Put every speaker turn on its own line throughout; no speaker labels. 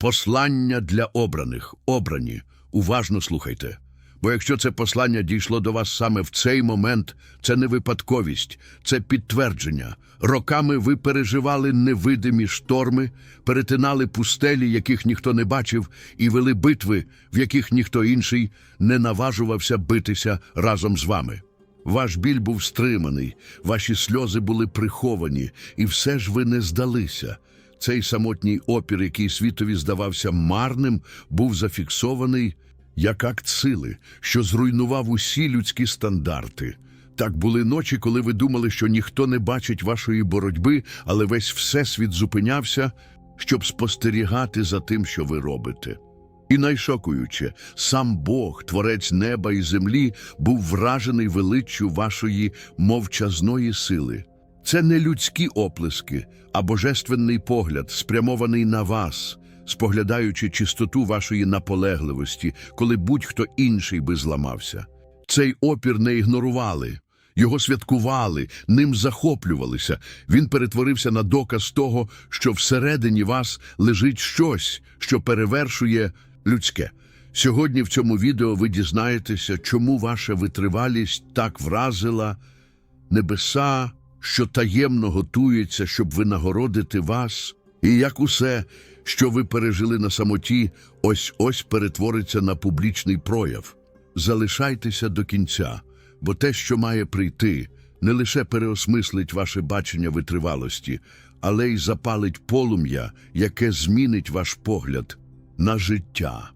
Послання для обраних. Обрані. Уважно слухайте. Бо якщо це послання дійшло до вас саме в цей момент, це не випадковість, це підтвердження. Роками ви переживали невидимі шторми, перетинали пустелі, яких ніхто не бачив, і вели битви, в яких ніхто інший не наважувався битися разом з вами. Ваш біль був стриманий, ваші сльози були приховані, і все ж ви не здалися. Цей самотній опір, який світові здавався марним, був зафіксований як акт сили, що зруйнував усі людські стандарти. Так були ночі, коли ви думали, що ніхто не бачить вашої боротьби, але весь всесвіт зупинявся, щоб спостерігати за тим, що ви робите. І найшокуюче, сам Бог, творець неба і землі, був вражений величчю вашої мовчазної сили. Це не людські оплески, а божественний погляд, спрямований на вас, споглядаючи чистоту вашої наполегливості, коли будь-хто інший би зламався. Цей опір не ігнорували. Його святкували, ним захоплювалися. Він перетворився на доказ того, що всередині вас лежить щось, що перевершує людське. Сьогодні в цьому відео ви дізнаєтеся, чому ваша витривалість так вразила небеса, що таємно готується, щоб винагородити вас, і як усе, що ви пережили на самоті, ось ось перетвориться на публічний прояв. Залишайтеся до кінця, бо те, що має прийти, не лише переосмислить ваше бачення витривалості, але й запалить полум'я, яке змінить ваш погляд на життя.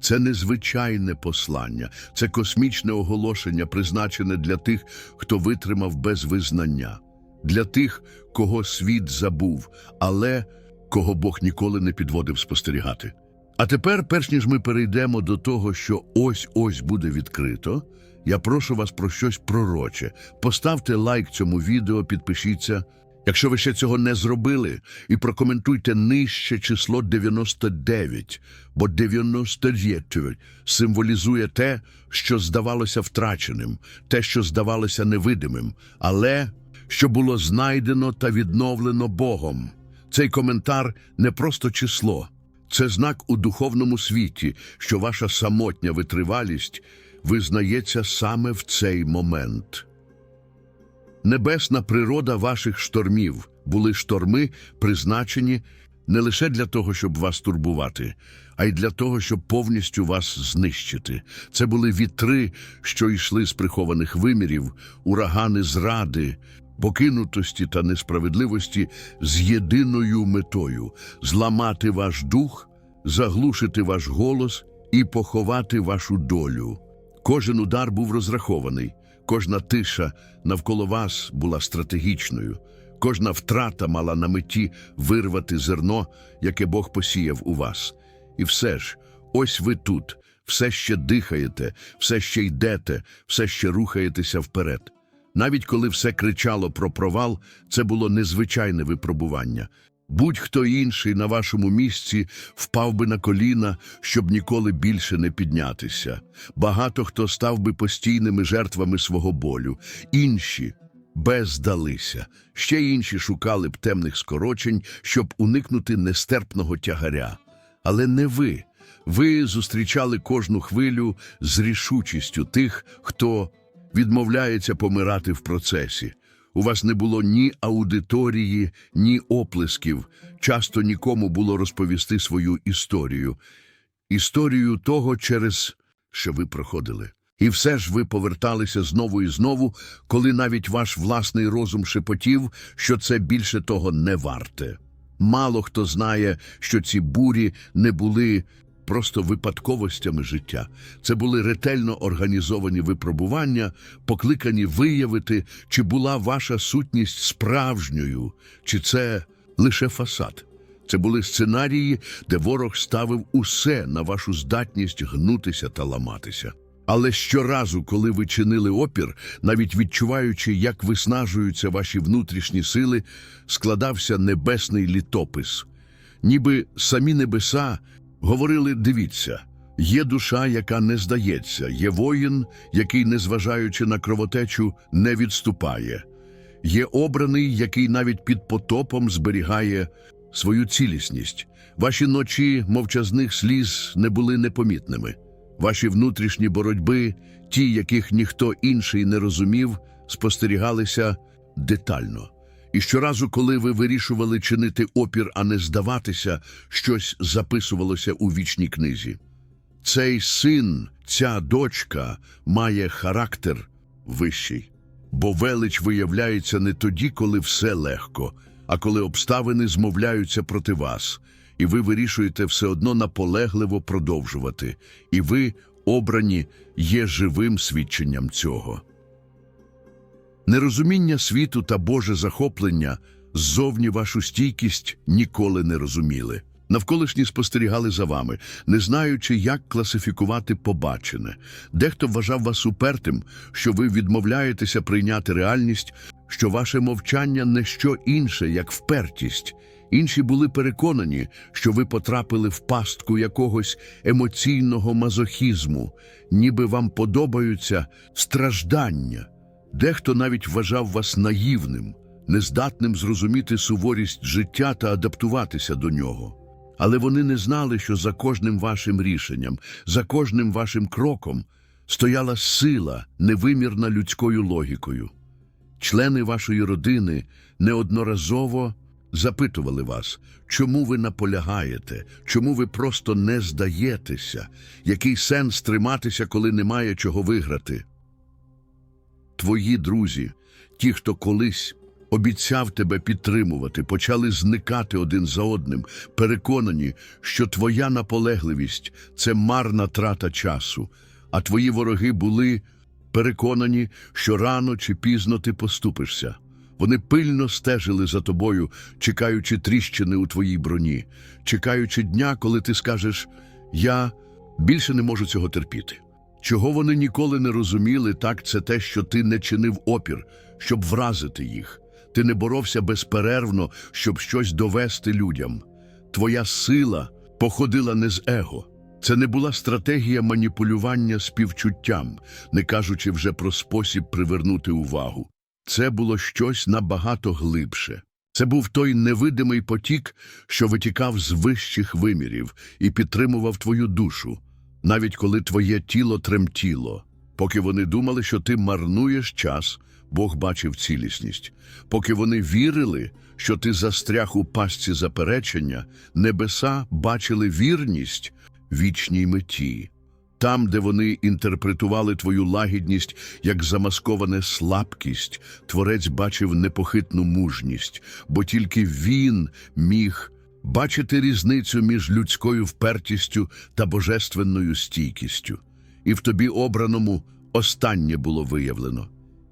Це незвичайне послання, це космічне оголошення, призначене для тих, хто витримав без визнання, для тих, кого світ забув, але кого Бог ніколи не підводив спостерігати. А тепер, перш ніж ми перейдемо до того, що ось-ось буде відкрито, я прошу вас про щось пророче. Поставте лайк цьому відео, підпишіться. Якщо ви ще цього не зробили, і прокоментуйте нижче число 99, бо 99 символізує те, що здавалося втраченим, те, що здавалося невидимим, але що було знайдено та відновлено Богом. Цей коментар не просто число, це знак у духовному світі, що ваша самотня витривалість визнається саме в цей момент. Небесна природа ваших штормів були шторми, призначені не лише для того, щоб вас турбувати, а й для того, щоб повністю вас знищити. Це були вітри, що йшли з прихованих вимірів, урагани зради, покинутості та несправедливості з єдиною метою зламати ваш дух, заглушити ваш голос і поховати вашу долю. Кожен удар був розрахований, кожна тиша навколо вас була стратегічною, кожна втрата мала на меті вирвати зерно, яке Бог посіяв у вас. І все ж, ось ви тут, все ще дихаєте, все ще йдете, все ще рухаєтеся вперед. Навіть коли все кричало про провал, це було незвичайне випробування. Будь-хто інший на вашому місці впав би на коліна, щоб ніколи більше не піднятися. Багато хто став би постійними жертвами свого болю. Інші бездалися. Ще інші шукали б темних скорочень, щоб уникнути нестерпного тягаря. Але не ви. Ви зустрічали кожну хвилю з рішучістю тих, хто відмовляється помирати в процесі. У вас не було ні аудиторії, ні оплесків. Часто нікому було розповісти свою історію. Історію того, через що ви проходили. І все ж ви поверталися знову і знову, коли навіть ваш власний розум шепотів, що це більше того не варте. Мало хто знає, що ці бурі не були просто випадковостями життя. Це були ретельно організовані випробування, покликані виявити, чи була ваша сутність справжньою, чи це лише фасад. Це були сценарії, де ворог ставив усе на вашу здатність гнутися та ламатися. Але щоразу, коли ви чинили опір, навіть відчуваючи, як виснажуються ваші внутрішні сили, складався небесний літопис. Ніби самі небеса говорили: дивіться, є душа, яка не здається, є воїн, який, незважаючи на кровотечу, не відступає, є обраний, який навіть під потопом зберігає свою цілісність. Ваші ночі мовчазних сліз не були непомітними. Ваші внутрішні боротьби, ті, яких ніхто інший не розумів, спостерігалися детально. І щоразу, коли ви вирішували чинити опір, а не здаватися, щось записувалося у вічній книзі. Цей син, ця дочка має характер вищий, бо велич виявляється не тоді, коли все легко, а коли обставини змовляються проти вас, і ви вирішуєте все одно наполегливо продовжувати, і ви, обрані, є живим свідченням цього. Нерозуміння світу та Боже захоплення ззовні вашу стійкість ніколи не розуміли. Навколишні спостерігали за вами, не знаючи, як класифікувати побачене. Дехто вважав вас упертим, що ви відмовляєтеся прийняти реальність, що ваше мовчання не що інше, як впертість. Інші були переконані, що ви потрапили в пастку якогось емоційного мазохізму, ніби вам подобаються страждання. Дехто навіть вважав вас наївним, нездатним зрозуміти суворість життя та адаптуватися до нього. Але вони не знали, що за кожним вашим рішенням, за кожним вашим кроком стояла сила, невимірна людською логікою. Члени вашої родини неодноразово запитували вас, чому ви наполягаєте, чому ви просто не здаєтеся, який сенс триматися, коли немає чого виграти. Твої друзі, ті, хто колись обіцяв тебе підтримувати, почали зникати один за одним, переконані, що твоя наполегливість це марна трата часу, а твої вороги були переконані, що рано чи пізно ти поступишся. Вони пильно стежили за тобою, чекаючи тріщини у твоїй броні, чекаючи дня, коли ти скажеш Я більше не можу цього терпіти. Чого вони ніколи не розуміли, так це те, що ти не чинив опір, щоб вразити їх. Ти не боровся безперервно, щоб щось довести людям. Твоя сила походила не з его. Це не була стратегія маніпулювання співчуттям, не кажучи вже про спосіб привернути увагу. Це було щось набагато глибше. Це був той невидимий потік, що витікав з вищих вимірів і підтримував твою душу, навіть коли твоє тіло тремтіло. Поки вони думали, що ти марнуєш час, Бог бачив цілісність. Поки вони вірили, що ти застряг у пастці заперечення, небеса бачили вірність вічній меті. Там, де вони інтерпретували твою лагідність як замасковане слабкість, творець бачив непохитну мужність, бо тільки він міг бачити різницю між людською впертістю та божественною стійкістю. І в тобі обраному останнє було виявлено.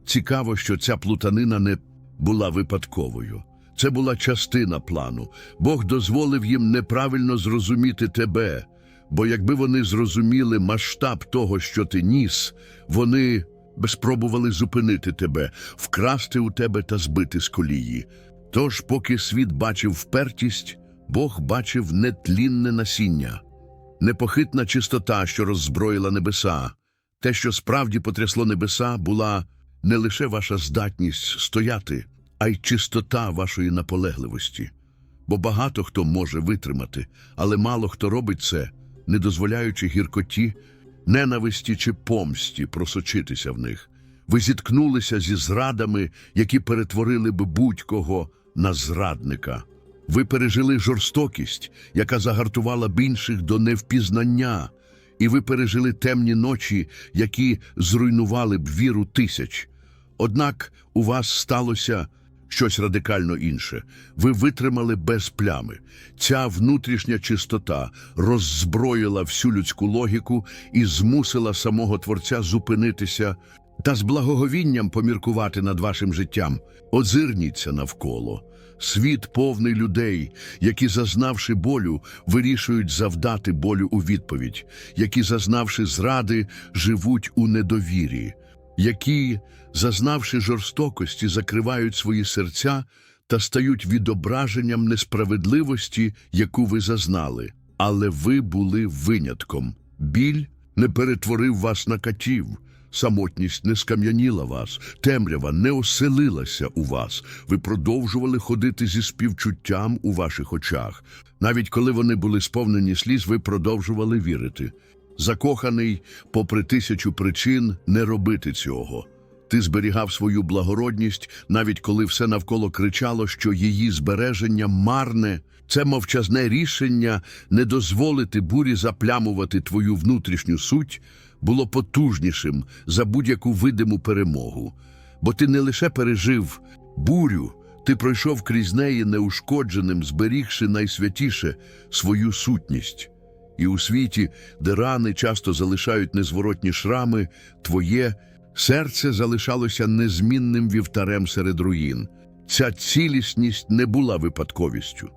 Цікаво, що ця плутанина не була випадковою. Це була частина плану. Бог дозволив їм неправильно зрозуміти тебе, бо якби вони зрозуміли масштаб того, що ти ніс, вони би спробували зупинити тебе, вкрасти у тебе та збити з колії. Тож, поки світ бачив впертість, Бог бачив нетлінне насіння, непохитна чистота, що роззброїла небеса. Те, що справді потрясло небеса, була не лише ваша здатність стояти, а й чистота вашої наполегливості. Бо багато хто може витримати, але мало хто робить це, не дозволяючи гіркоті, ненависті чи помсті просочитися в них. Ви зіткнулися зі зрадами, які перетворили б будь-кого на зрадника. Ви пережили жорстокість, яка загартувала б інших до невпізнання, і ви пережили темні ночі, які зруйнували б віру тисяч. Однак у вас сталося щось радикально інше. Ви витримали без плями. Ця внутрішня чистота роззброїла всю людську логіку і змусила самого Творця зупинитися та з благоговінням поміркувати над вашим життям. Озирніться навколо. Світ повний людей, які, зазнавши болю, вирішують завдати болю у відповідь, які, зазнавши зради, живуть у недовірі, які, зазнавши жорстокості, закривають свої серця та стають відображенням несправедливості, яку ви зазнали. Але ви були винятком. Біль не перетворив вас на катів, Самотність не скам'яніла вас, темрява не оселилася у вас. Ви продовжували ходити зі співчуттям у ваших очах. Навіть коли вони були сповнені сліз, ви продовжували вірити. Закоханий, попри тисячу причин, не робити цього. Ти зберігав свою благородність, навіть коли все навколо кричало, що її збереження марне. Це мовчазне рішення не дозволити бурі заплямувати твою внутрішню суть було потужнішим за будь-яку видиму перемогу. Бо ти не лише пережив бурю, ти пройшов крізь неї неушкодженим, зберігши найсвятіше свою сутність. І у світі, де рани часто залишають незворотні шрами, твоє серце залишалося незмінним вівтарем серед руїн. Ця цілісність не була випадковістю.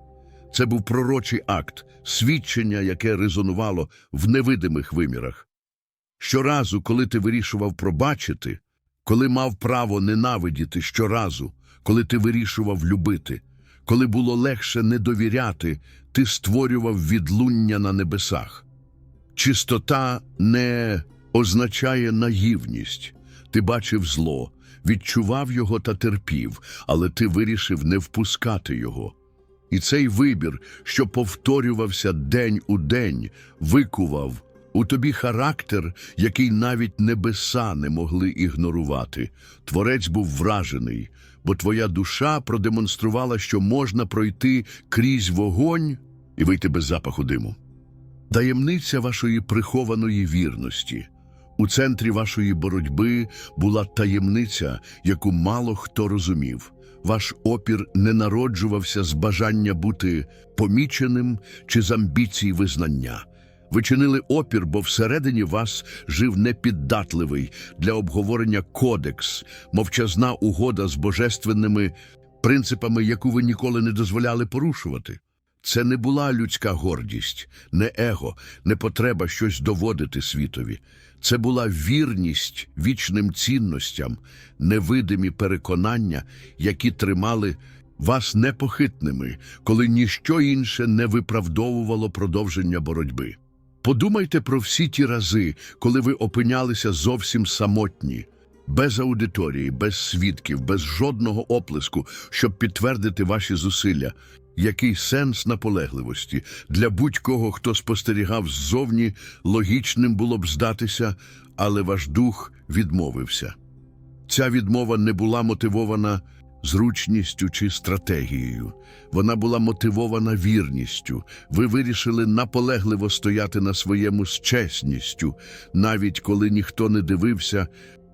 Це був пророчий акт, свідчення, яке резонувало в невидимих вимірах. Щоразу, коли ти вирішував пробачити, коли мав право ненавидіти щоразу, коли ти вирішував любити, коли було легше не довіряти, ти створював відлуння на небесах. Чистота не означає наївність. Ти бачив зло, відчував його та терпів, але ти вирішив не впускати його. І цей вибір, що повторювався день у день, викував у тобі характер, який навіть небеса не могли ігнорувати. Творець був вражений, бо твоя душа продемонструвала, що можна пройти крізь вогонь і вийти без запаху диму. Таємниця вашої прихованої вірності. У центрі вашої боротьби була таємниця, яку мало хто розумів. Ваш опір не народжувався з бажання бути поміченим чи з амбіцій визнання. Ви чинили опір, бо всередині вас жив непіддатливий для обговорення кодекс, мовчазна угода з божественними принципами, яку ви ніколи не дозволяли порушувати. Це не була людська гордість, не его, не потреба щось доводити світові. Це була вірність вічним цінностям, невидимі переконання, які тримали вас непохитними, коли ніщо інше не виправдовувало продовження боротьби. Подумайте про всі ті рази, коли ви опинялися зовсім самотні, без аудиторії, без свідків, без жодного оплеску, щоб підтвердити ваші зусилля. Який сенс наполегливості для будь-кого, хто спостерігав ззовні, логічним було б здатися, але ваш дух відмовився. Ця відмова не була мотивована зручністю чи стратегією. Вона була мотивована вірністю. Ви вирішили наполегливо стояти на своєму з чесністю, навіть коли ніхто не дивився,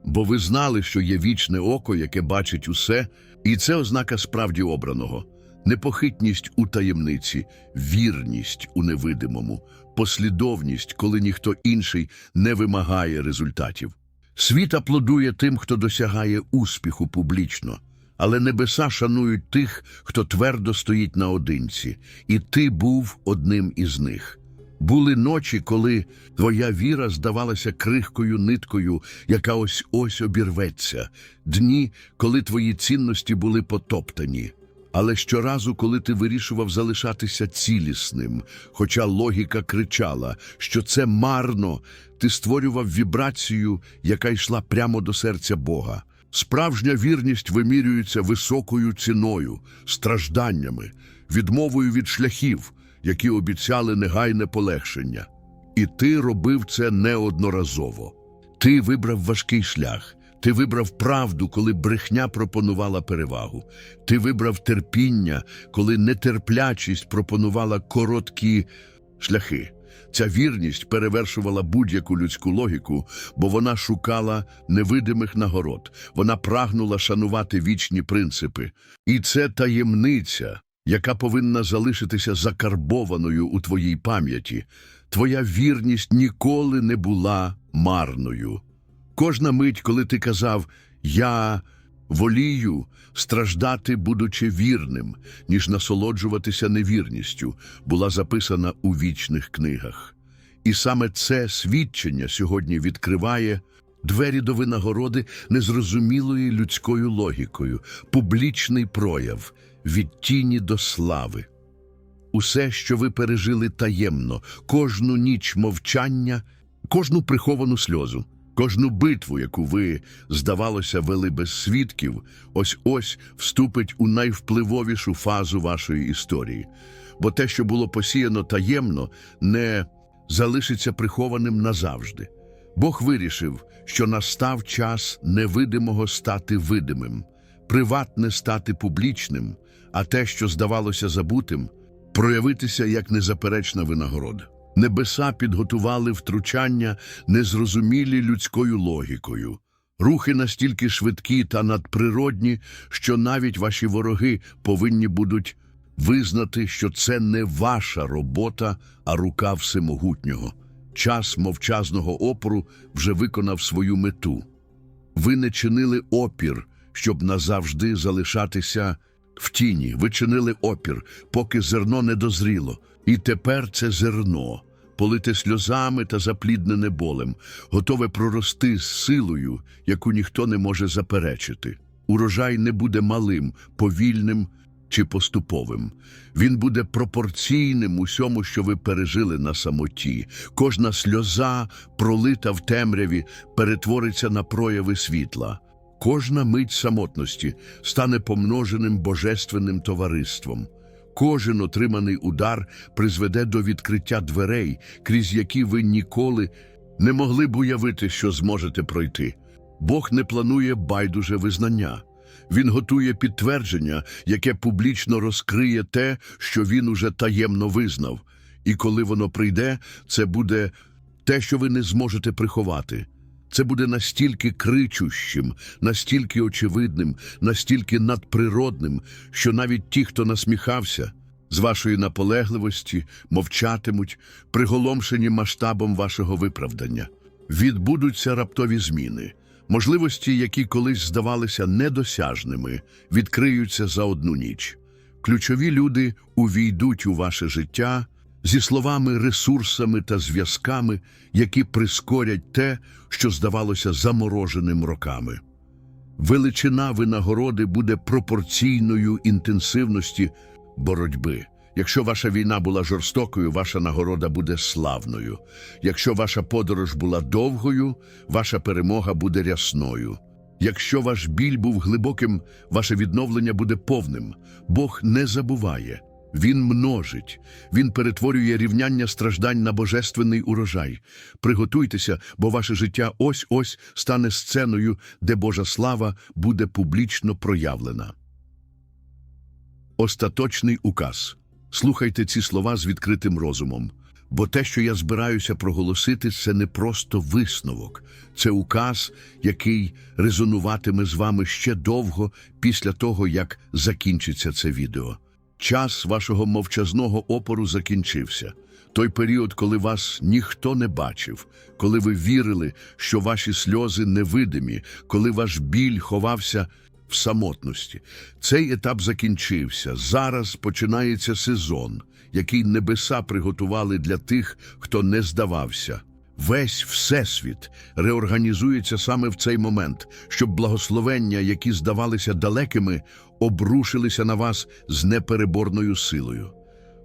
бо ви знали, що є вічне око, яке бачить усе, і це ознака справді обраного. Непохитність у таємниці, вірність у невидимому, послідовність, коли ніхто інший не вимагає результатів. Світ аплодує тим, хто досягає успіху публічно, але небеса шанують тих, хто твердо стоїть наодинці, і ти був одним із них. Були ночі, коли твоя віра здавалася крихкою ниткою, яка ось ось обірветься, дні, коли твої цінності були потоптані. Але щоразу, коли ти вирішував залишатися цілісним, хоча логіка кричала, що це марно, ти створював вібрацію, яка йшла прямо до серця Бога. Справжня вірність вимірюється високою ціною, стражданнями, відмовою від шляхів, які обіцяли негайне полегшення. І ти робив це неодноразово. Ти вибрав важкий шлях. Ти вибрав правду, коли брехня пропонувала перевагу. Ти вибрав терпіння, коли нетерплячість пропонувала короткі шляхи. Ця вірність перевершувала будь-яку людську логіку, бо вона шукала невидимих нагород, вона прагнула шанувати вічні принципи. І це таємниця, яка повинна залишитися закарбованою у твоїй пам'яті. Твоя вірність ніколи не була марною. Кожна мить, коли ти казав Я волію страждати, будучи вірним, ніж насолоджуватися невірністю, була записана у вічних книгах. І саме це свідчення сьогодні відкриває двері до винагороди незрозумілою людською логікою, публічний прояв від тіні до слави. Усе, що ви пережили таємно, кожну ніч мовчання, кожну приховану сльозу, Кожну битву, яку ви, здавалося, вели без свідків, ось ось вступить у найвпливовішу фазу вашої історії. Бо те, що було посіяно таємно, не залишиться прихованим назавжди. Бог вирішив, що настав час невидимого стати видимим, приватне стати публічним, а те, що здавалося забутим, проявитися як незаперечна винагорода. Небеса підготували втручання, незрозумілі людською логікою. Рухи настільки швидкі та надприродні, що навіть ваші вороги повинні будуть визнати, що це не ваша робота, а рука всемогутнього. Час мовчазного опору вже виконав свою мету. Ви не чинили опір, щоб назавжди залишатися в тіні. Ви чинили опір, поки зерно не дозріло. І тепер це зерно, полите сльозами та запліднене болем, готове прорости з силою, яку ніхто не може заперечити. Урожай не буде малим, повільним чи поступовим. Він буде пропорційним усьому, що ви пережили на самоті. Кожна сльоза, пролита в темряві, перетвориться на прояви світла. Кожна мить самотності стане помноженим божественним товариством. Кожен отриманий удар призведе до відкриття дверей, крізь які ви ніколи не могли б уявити, що зможете пройти. Бог не планує байдуже визнання. Він готує підтвердження, яке публічно розкриє те, що він уже таємно визнав. І коли воно прийде, це буде те, що ви не зможете приховати. Це буде настільки кричущим, настільки очевидним, настільки надприродним, що навіть ті, хто насміхався з вашої наполегливості, мовчатимуть, приголомшені масштабом вашого виправдання. Відбудуться раптові зміни. Можливості, які колись здавалися недосяжними, відкриються за одну ніч. Ключові люди увійдуть у ваше життя зі словами, ресурсами та зв'язками, які прискорять те, що здавалося замороженим роками. Величина винагороди буде пропорційною інтенсивності боротьби. Якщо ваша війна була жорстокою, ваша нагорода буде славною. Якщо ваша подорож була довгою, ваша перемога буде рясною. Якщо ваш біль був глибоким, ваше відновлення буде повним. Бог не забуває. Він множить, він перетворює рівняння страждань на божественний урожай. Приготуйтеся, бо ваше життя ось-ось стане сценою, де Божа слава буде публічно проявлена. Остаточний указ. Слухайте ці слова з відкритим розумом, бо те, що я збираюся проголосити, це не просто висновок, це указ, який резонуватиме з вами ще довго після того, як закінчиться це відео. Час вашого мовчазного опору закінчився. Той період, коли вас ніхто не бачив, коли ви вірили, що ваші сльози невидимі, коли ваш біль ховався в самотності. Цей етап закінчився. Зараз починається сезон, який небеса приготували для тих, хто не здавався. Весь всесвіт реорганізується саме в цей момент, щоб благословення, які здавалися далекими, обрушилися на вас з непереборною силою.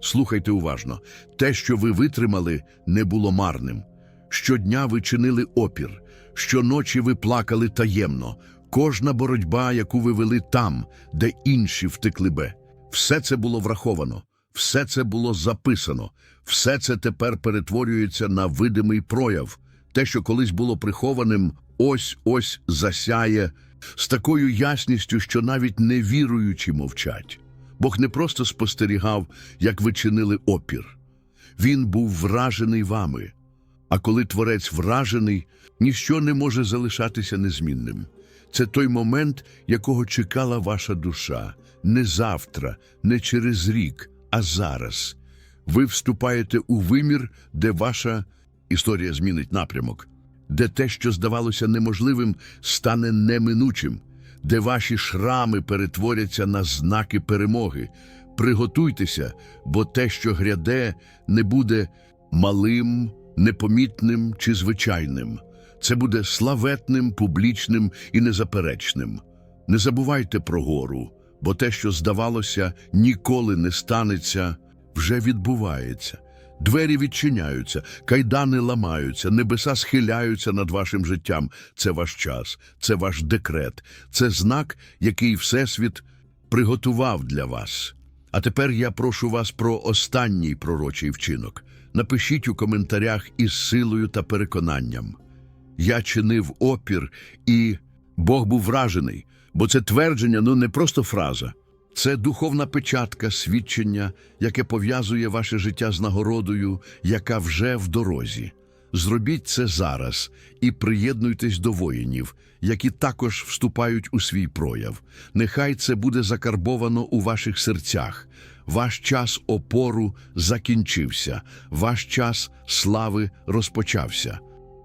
Слухайте уважно, те, що ви витримали, не було марним. Щодня ви чинили опір, щоночі ви плакали таємно. Кожна боротьба, яку ви вели там, де інші втекли би, все це було враховано, все це було записано, все це тепер перетворюється на видимий прояв. Те, що колись було прихованим, ось-ось засяє з такою ясністю, що навіть невіруючі мовчать. Бог не просто спостерігав, як ви чинили опір. Він був вражений вами. А коли творець вражений, ніщо не може залишатися незмінним. Це той момент, якого чекала ваша душа, не завтра, не через рік, а зараз. Ви вступаєте у вимір, де ваша історія змінить напрямок, де те, що здавалося неможливим, стане неминучим, де ваші шрами перетворяться на знаки перемоги. Приготуйтеся, бо те, що гряде, не буде малим, непомітним чи звичайним. Це буде славетним, публічним і незаперечним. Не забувайте про гору, бо те, що здавалося, ніколи не станеться, вже відбувається. Двері відчиняються, кайдани ламаються, небеса схиляються над вашим життям. Це ваш час, це ваш декрет, це знак, який Всесвіт приготував для вас. А тепер я прошу вас про останній пророчий вчинок. Напишіть у коментарях із силою та переконанням. Я чинив опір, і Бог був вражений, бо це твердження ну не просто фраза. Це духовна печатка, свідчення, яке пов'язує ваше життя з нагородою, яка вже в дорозі. Зробіть це зараз і приєднуйтесь до воїнів, які також вступають у свій прояв. Нехай це буде закарбовано у ваших серцях. Ваш час опору закінчився, ваш час слави розпочався.